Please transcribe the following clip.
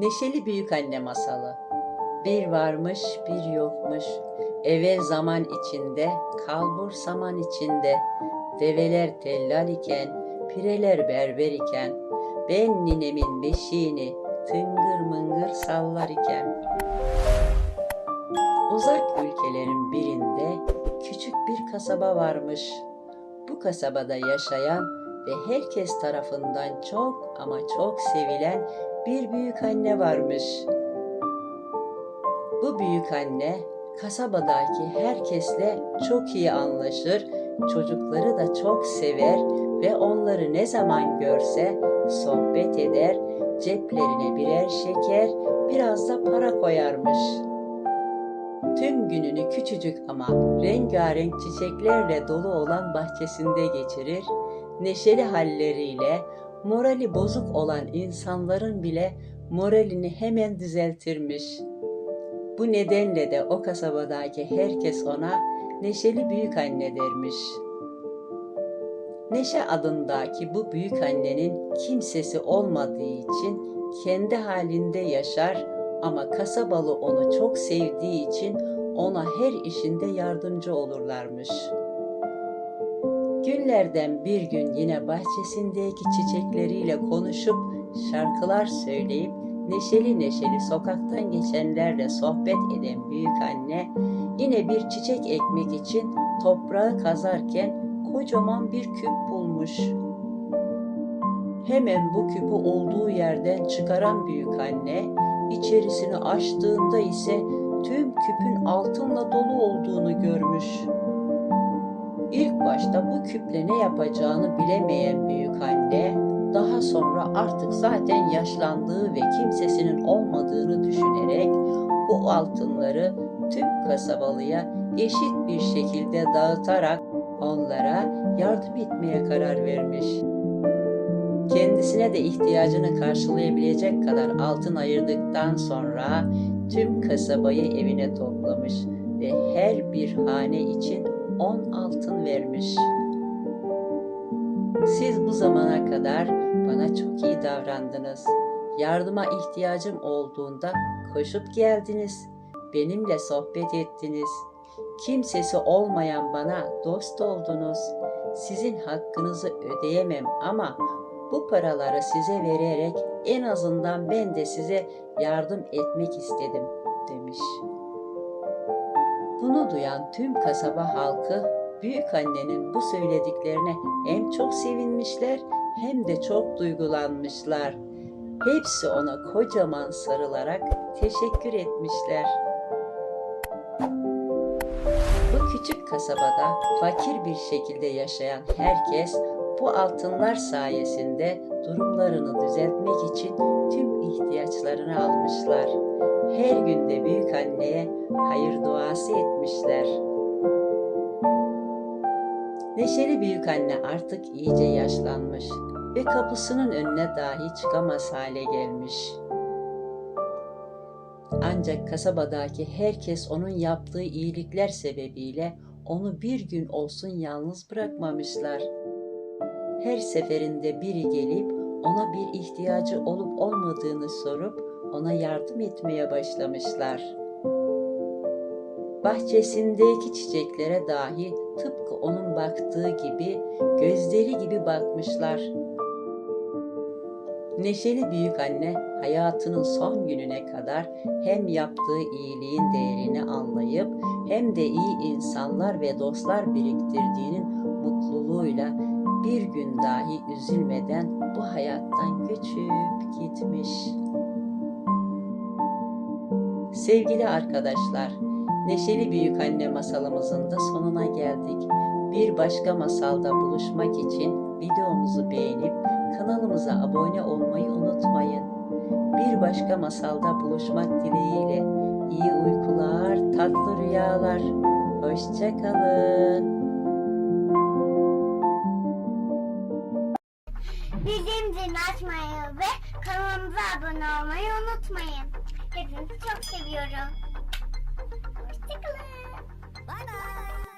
Neşeli Büyük Anne Masalı. Bir varmış bir yokmuş. Evvel zaman içinde kalbur saman içinde. Develer tellal iken pireler berber iken. Ben ninemin beşiğini tıngır mıngır sallar iken. Uzak ülkelerin birinde küçük bir kasaba varmış. Bu kasabada yaşayan ve herkes tarafından çok ama çok sevilen bir büyük anne varmış. Bu büyük anne kasabadaki herkesle çok iyi anlaşır, çocukları da çok sever ve onları ne zaman görse sohbet eder, ceplerine birer şeker, biraz da para koyarmış. Tüm gününü küçücük ama rengarenk çiçeklerle dolu olan bahçesinde geçirir, neşeli halleriyle morali bozuk olan insanların bile moralini hemen düzeltirmiş. Bu nedenle de o kasabadaki herkes ona Neşeli Büyük Anne dermiş. Neşe adındaki bu büyük annenin kimsesi olmadığı için kendi halinde yaşar ama kasabalı onu çok sevdiği için ona her işinde yardımcı olurlarmış. Günlerden bir gün yine bahçesindeki çiçekleriyle konuşup şarkılar söyleyip neşeli neşeli sokaktan geçenlerle sohbet eden büyük anne yine bir çiçek ekmek için toprağı kazarken kocaman bir küp bulmuş. Hemen bu küpü olduğu yerden çıkaran büyük anne içerisini açtığında ise tüm küpün altınla dolu olduğunu görmüş. İlk başta bu küple ne yapacağını bilemeyen büyük anne, daha sonra artık zaten yaşlandığı ve kimsesinin olmadığını düşünerek bu altınları tüm kasabalıya eşit bir şekilde dağıtarak onlara yardım etmeye karar vermiş. Kendisine de ihtiyacını karşılayabilecek kadar altın ayırdıktan sonra tüm kasabayı evine toplamış ve her bir hane için on altın vermiş. Siz bu zamana kadar bana çok iyi davrandınız. Yardıma ihtiyacım olduğunda koşup geldiniz. Benimle sohbet ettiniz. Kimsesi olmayan bana dost oldunuz. Sizin hakkınızı ödeyemem ama bu paraları size vererek en azından ben de size yardım etmek istedim demiş. Bunu duyan tüm kasaba halkı büyük annenin bu söylediklerine hem çok sevinmişler hem de çok duygulanmışlar. Hepsi ona kocaman sarılarak teşekkür etmişler. Bu küçük kasabada fakir bir şekilde yaşayan herkes bu altınlar sayesinde durumlarını düzeltmek için tüm ihtiyaçlarını almışlar. Her günde büyük anneye hayır duası etmişler. Neşeli büyük anne artık iyice yaşlanmış ve kapısının önüne dahi çıkamaz hale gelmiş. Ancak kasabadaki herkes onun yaptığı iyilikler sebebiyle onu bir gün olsun yalnız bırakmamışlar. Her seferinde biri gelip ona bir ihtiyacı olup olmadığını sorup ona yardım etmeye başlamışlar. Bahçesindeki çiçeklere dahi tıpkı onun baktığı gibi gözleri gibi bakmışlar. Neşeli büyük anne hayatının son gününe kadar hem yaptığı iyiliğin değerini anlayıp hem de iyi insanlar ve dostlar biriktirdiğinin mutluluğuyla bir gün dahi üzülmeden bu hayattan göçüp gitmiş. Sevgili arkadaşlar, Neşeli Büyük Anne masalımızın da sonuna geldik. Bir başka masalda buluşmak için videomuzu beğenip kanalımıza abone olmayı unutmayın. Bir başka masalda buluşmak dileğiyle iyi uykular, tatlı rüyalar. Hoşçakalın. Bildirim zilini açmayı ve kanalımıza abone olmayı unutmayın. Çok seviyorum. Hoşçakalın. Bye bye.